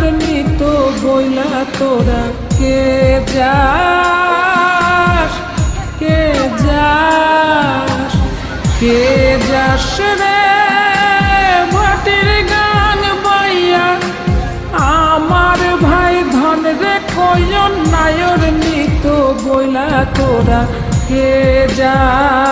আমার নিত বইলা তোরা কে যাস? কে যাস? কে যাস রে? মাটির গান বাইয়া আমার ভাই ধন রে কয়ন নায়র নিত বইলা তোরা কে যাস?